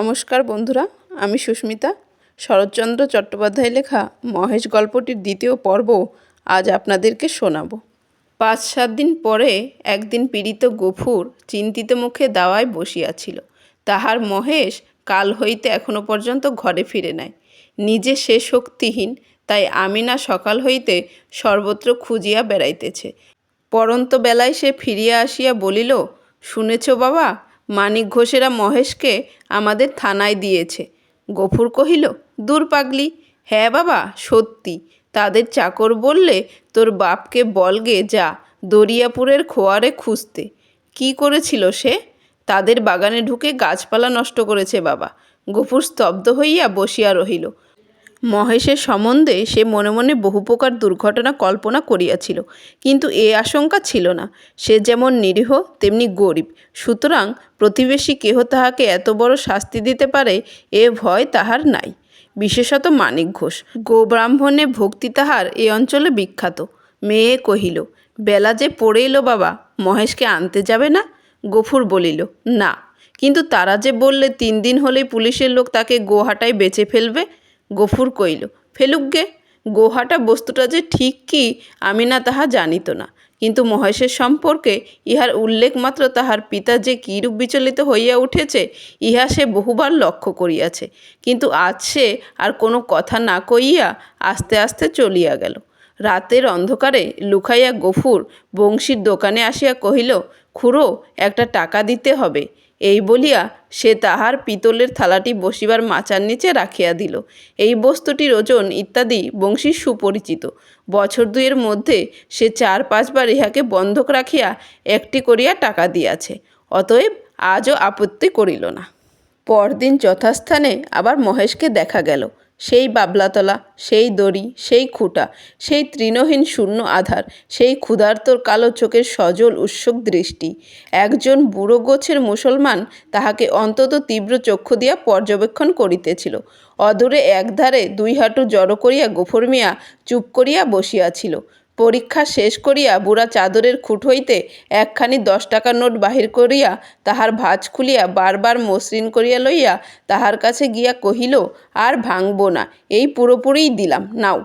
নমস্কার বন্ধুরা, আমি সুস্মিতা। শরৎচন্দ্র চট্টোপাধ্যায় লেখা মহেশ গল্পটির দ্বিতীয় পর্ব আজ আপনাদেরকে শোনাবো। পাঁচ সাত দিন পরে একদিন পীড়িত গফুর চিন্তিত মুখে দাওয়ায় বসিয়াছিল। তাহার মহেশ কাল হইতে এখনও পর্যন্ত ঘরে ফিরে নাই। নিজে সে শক্তিহীন, তাই আমিনা সকাল হইতে সর্বত্র খুঁজিয়া বেড়াইতেছে। পরন্ত বেলায় সে ফিরিয়া আসিয়া বলিল, শুনেছ বাবা মানিক ঘোষেরা মহেশকে আমাদের থানায় দিয়েছে। গফুর কহিল, দূর পাগলি। হ্যাঁ বাবা, সত্যি। তাদের চাকর বললে তোর বাপকে বলগে যা, দরিয়াপুরের খোয়ারে খুঁজতে। কি করেছিল সে? তাদের বাগানে ঢুকে গাছপালা নষ্ট করেছে বাবা। গফুর স্তব্ধ হইয়া বসিয়া রহিল। মহেশের সম্বন্ধে সে মনে মনে বহু প্রকার দুর্ঘটনা কল্পনা করিয়াছিল, কিন্তু এ আশঙ্কা ছিল না। সে যেমন নিরীহ, তেমনি গরিব। সুতরাং প্রতিবেশী কেহ তাহাকে এত বড় শাস্তি দিতে পারে, এ ভয় তাহার নাই। বিশেষত মানিক ঘোষ। গোব্রাহ্মণে ভক্তি তাহার এ অঞ্চলে বিখ্যাত। মেয়ে কহিল, বেলা যে পড়ে এলো বাবা, মহেশকে আনতে যাবে না? গফুর বলিল, না। কিন্তু তারা যে বললে তিন দিন হলেই পুলিশের লোক তাকে গোহাটায় বেচে ফেলবে গফুর কইল ফেলুক গে, গোহাটা বস্তুটা যে ঠিক কি আমি না তাহা জানিত না। কিন্তু মহেশের সম্পর্কে ইহার উল্লেখ মাত্র তাহার পিতা যে কিরূপ বিচলিত হইয়া উঠেছে, ইহা সে বহুবার লক্ষ্য করিয়াছে। কিন্তু আজ সে আর কোনো কথা না কইয়া আস্তে আস্তে চলিয়া গেল। রাতের অন্ধকারে লুকাইয়া গফুর বংশীর দোকানে আসিয়া কহিল, খুড়ো, একটা টাকা দিতে হবে। এই বলিয়া সে তাহার পিতলের থালাটি বসিবার মাচার নিচে রাখিয়া দিল। এই বস্তুটির ওজন ইত্যাদি বংশী সুপরিচিত। বছর দুয়ের মধ্যে সে চার পাঁচবার ইহাকে বন্ধক রাখিয়া একটি করিয়া টাকা দিয়াছে। অতএব আজও আপত্তি করিল না। পরদিন যথাস্থানে আবার মহেশকে দেখা গেল। সেই বাবলাতলা, সেই দড়ি, সেই খুঁটা, সেই তৃণহীন শূন্য আধার, সেই ক্ষুধার্তর কালো চোখের সজল উৎসুক দৃষ্টি। একজন বুড়ো গোছের মুসলমান তাহাকে অন্তত তীব্র চক্ষু দিয়া পর্যবেক্ষণ করিতেছিল। অদূরে একধারে দুই হাঁটু জড়ো করিয়া গোফর মিয়া চুপ করিয়া বসিয়াছিল। পরীক্ষা শেষ করিয়া বুড়া চাদরের খুঁট হইতে একখানি দশ টাকার নোট বাহির করিয়া তাহার ভাঁজ খুলিয়া বারবার মসৃণ করিয়া লইয়া তাহার কাছে গিয়া কহিল, আর ভাঙব না, এই পুরোপুরিই দিলাম, নাও।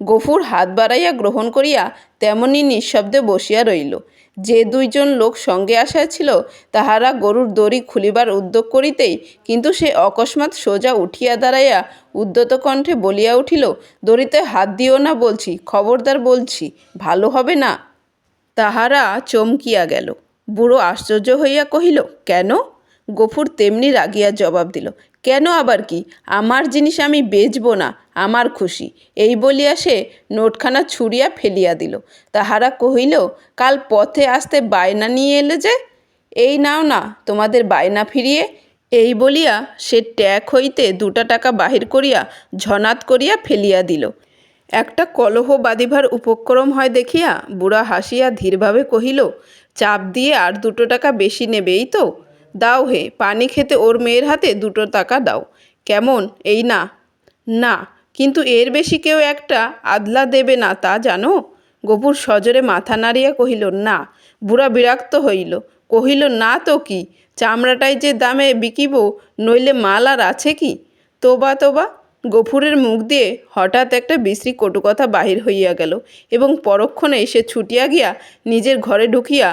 গফুর হাত বাড়াইয়া গ্রহণ করিয়া তেমনি নিঃশব্দে বসিয়া রইল। যে দুইজন লোক সঙ্গে আসিয়াছিল তাহারা গরুর দড়ি খুলিবার উদ্যোগ করিতেই কিন্তু সে অকস্মাৎ সোজা উঠিয়া দাঁড়াইয়া উদ্যত কণ্ঠে বলিয়া উঠিল, দড়িতে হাত দিও না বলছি, খবরদার বলছি, ভালো হবে না? তাহারা চমকিয়া গেল। বুড়ো আশ্চর্য হইয়া কহিল, কেন? গফুর তেমনি রাগিয়া জবাব দিল কেন আবার কি? আমার জিনিস আমি বেচবো না, আমার খুশি। এই বলিয়া সে নোটখানা ছুঁড়িয়া ফেলিয়া দিল। তাহারা কহিল, কাল পথে আসতে বায়না নিয়ে এলে যে? এই নাও না, তোমাদের বায়না ফিরিয়ে। এই বলিয়া সে ট্যাক হইতে দুটা টাকা বাহির করিয়া ঝনাত করিয়া ফেলিয়া দিল। একটা কলহ বাঁধিবার উপক্রম হয় দেখিয়া বুড়া হাসিয়া ধীরভাবে কহিল, চাপ দিয়ে আর দুটো টাকা বেশি নেবেই তো? দাও হে, পানি খেতে ওর মেয়ের হাতে দুটো টাকা দাও। কেমন? এই না। না, কিন্তু এর বেশি কেউ একটা আদলা দেবে না, তা জানো? গপুর সজরে মাথা নাড়িয়া কহিল, না, বুড়া বিরক্ত হইল। কহিল, না তো কি? চামড়াটাই যে দামে বিকিব, নইলে মাল আর আছে কি? তোবা তোবা গফুরের মুখ দিয়ে হঠাৎ একটা বিশ্রী কটুকথা বাহির হইয়া গেল এবং পরক্ষণে সে ছুটিয়া গিয়া নিজের ঘরে ঢুকিয়া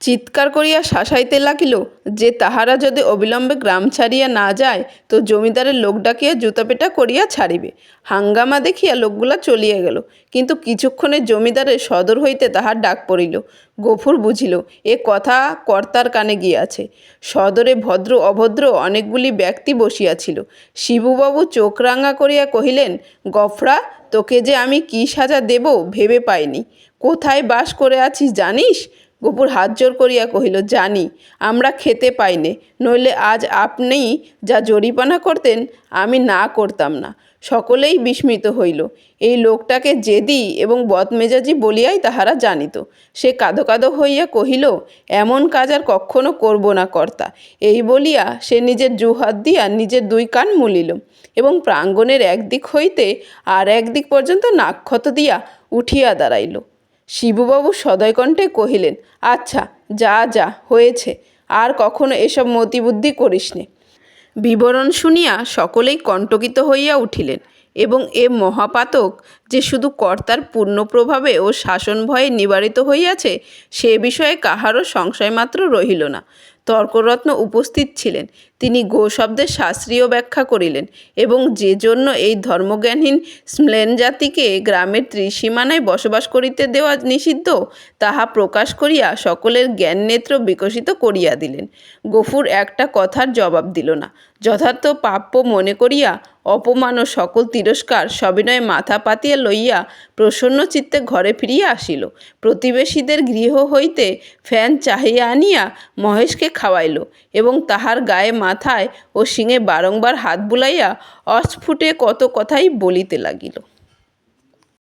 চিৎকার করিয়া শাসাইতে লাগিল যে তাহারা যদি অবিলম্বে গ্রাম ছাড়িয়া না যায়, তো জমিদারের লোক ডাকিয়া জুতাপেটা করিয়া ছাড়িবে। হাঙ্গামা দেখিয়া লোকগুলা চলিয়া গেল। কিন্তু কিছুক্ষণে জমিদারের সদর হইতে তাহার ডাক পড়িল। গফুর বুঝিল, এ কথা কর্তার কানে গিয়াছে। সদরে ভদ্র অভদ্র অনেকগুলি ব্যক্তি বসিয়াছিল। শিবুবাবু চোখ রাঙা করিয়া কহিলেন, গফরা, তোকে যে আমি কি সাজা দেব ভেবে পাইনি। কোথায় বাস করে আছিস জানিস? গপুর হাত জোর করিয়া কহিল, জানি, আমরা খেতে পাইনে নইলে আজ আপনি যা জরিপানা করতেন, আমি না করতাম না। সকলেই বিস্মিত হইল। এই লোকটাকে জেদি এবং বদমেজাজি বলিয়াই তাহারা জানিত। সে কাঁদো কাঁদো হইয়া কহিল, এমন কাজ আর কখনো করব না কর্তা। এই বলিয়া সে নিজের জুহাত দিয়া নিজের দুই কান মুলিল এবং প্রাঙ্গণের একদিক হইতে আর একদিক পর্যন্ত নাক্ষত দিয়া উঠিয়া দাঁড়াইল। শিবুবাবু সদয় কহিলেন আচ্ছা যা যা, হয়েছে, আর কখনো এসব মতিবুদ্ধি করিস নে বিবরণ শুনিয়া সকলেই কণ্টকিত হইয়া উঠিলেন এবং এ মহাপাতক যে শুধু কর্তার পূর্ণ প্রভাবে ও শাসন ভয়ে নিবারিত হইয়াছে, সে বিষয়ে কাহারও সংশয়মাত্র রহিল না। তর্করত্ন উপস্থিত ছিলেন তিনি গো শব্দের শাস্ত্রীয় ব্যাখ্যা করিলেন এবং যে জন্য এই ধর্মজ্ঞানহীন স্ম্লেন জাতিকে গ্রামের ত্রিসীমানায় বসবাস করিতে দেওয়া নিষিদ্ধ, তাহা প্রকাশ করিয়া সকলের জ্ঞাননেত্র বিকশিত করিয়া দিলেন। গফুর একটা কথার জবাব দিল না। যথার্থ প্রাপ্য মনে করিয়া অপমান ও সকল তিরস্কার সবিনয়ে মাথা পাতিয়া লইয়া প্রসন্ন চিত্তে ঘরে ফিরিয়া আসিল। প্রতিবেশীদের গৃহ হইতে ফ্যান চাহিয়া আনিয়া মহেশকে খাওয়াইল এবং তাহার গায়ে মাথায় ও শিঙে বারংবার হাত বুলাইয়া অস্ফুটে কত কথাই বলিতে লাগিল।